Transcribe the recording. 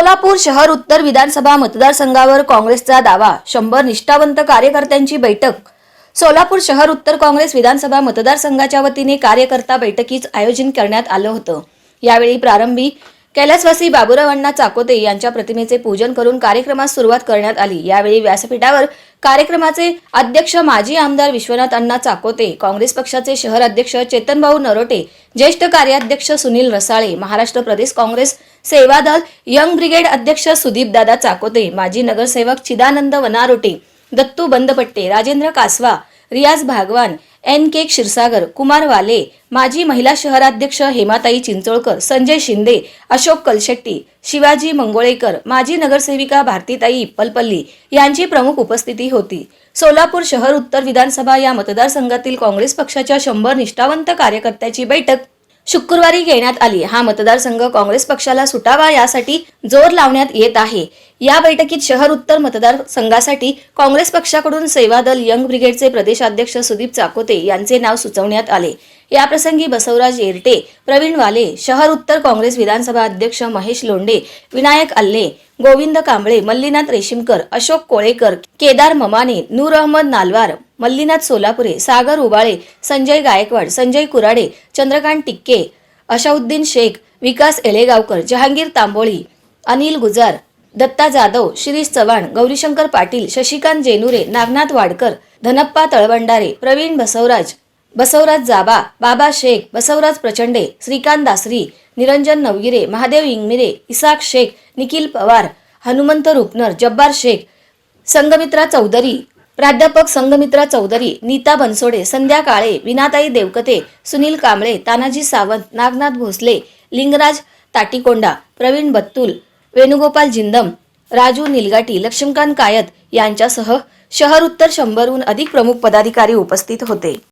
सोलापूर शहर उत्तर विधानसभा मतदारसंघावर काँग्रेसचा दावा. शंभर निष्ठावंत कार्यकर्त्यांची बैठक. सोलापूर शहर उत्तर काँग्रेस विधानसभा मतदारसंघाच्या वतीने कार्यकर्ता बैठकीच आयोजन करण्यात आलं होतं. यावेळी प्रारंभी कैलासवासी बाबुराव अण्णा चाकोते यांच्या प्रतिमेचे पूजन करून कार्यक्रमास सुरुवात करण्यात आली. यावेळी व्यासपीठावर कार्यक्रमाचे अध्यक्ष माजी आमदार विश्वनाथ अण्णा चाकोते काँग्रेस पक्षाचे शहर अध्यक्ष चेतनभाऊ नरोटे ज्येष्ठ कार्याध्यक्ष सुनील रसाळे महाराष्ट्र प्रदेश काँग्रेस सेवा दल यंग ब्रिगेड अध्यक्ष सुदीपदादा चाकोते माजी नगरसेवक चिदानंद वनारोटे दत्तू बंदपट्टे राजेंद्र कासवा रियाज भागवान एन के क्षीरसागर कुमार वाले माजी महिला शहराध्यक्ष हेमाताई चिंचोळकर संजय शिंदे अशोक कलशेट्टी शिवाजी मंगोळेकर माजी नगरसेविका भारतीताई इप्पलपल्ली यांची प्रमुख उपस्थिती होती. सोलापूर शहर उत्तर विधानसभा या मतदारसंघातील काँग्रेस पक्षाच्या शंभर निष्ठावंत कार्यकर्त्याची बैठक शुक्रवारी घेण्यात आली. हा मतदारसंघ काँग्रेस पक्षाला सुटावा यासाठी जोर लावण्यात येत आहे. या बैठकीत शहर उत्तर मतदारसंघासाठी काँग्रेस पक्षाकडून सेवा दल यंग ब्रिगेडचे प्रदेशाध्यक्ष सुदीप चाकोते यांचे नाव सुचवण्यात आले. याप्रसंगी बसवराज येरटे प्रवीण वाले शहर उत्तर काँग्रेस विधानसभा अध्यक्ष महेश लोंडे विनायक अल्ले गोविंद कांबळे मल्लीनाथ रेशीमकर अशोक कोळेकर केदार ममाने नूर अहमद नालवार मल्लीनाथ सोलापुरे सागर उबाळे संजय गायकवाड संजय कुराडे चंद्रकांत टिक्के अशाउद्दीन शेख विकास एळेगावकर जहांगीर तांबोळी अनिल गुजार दत्ता जाधव शिरीष चव्हाण गौरीशंकर पाटील शशिकांत जेनुरे नागनाथ वाडकर धनप्पा तळवंडारे प्रवीण बसवराज बसवराज जाबा बाबा शेख बसवराज प्रचंडे श्रीकांत दासरी निरंजन नवगिरे महादेव इंगमिरे इसाक शेख निखिल पवार हनुमंत रुपनर जब्बार शेख संगमित्रा चौधरी प्राध्यापक संगमित्रा चौधरी नीता बनसोडे संध्या काळे विनाताई देवकते सुनील कांबळे तानाजी सावंत नागनाथ भोसले लिंगराज ताटीकोंडा प्रवीण बत्तुल वेणुगोपाल जिंदम राजू निलगाटी लक्ष्मीकांत कायत यांच्यासह शहर उत्तर शंभरहून अधिक प्रमुख पदाधिकारी उपस्थित होते.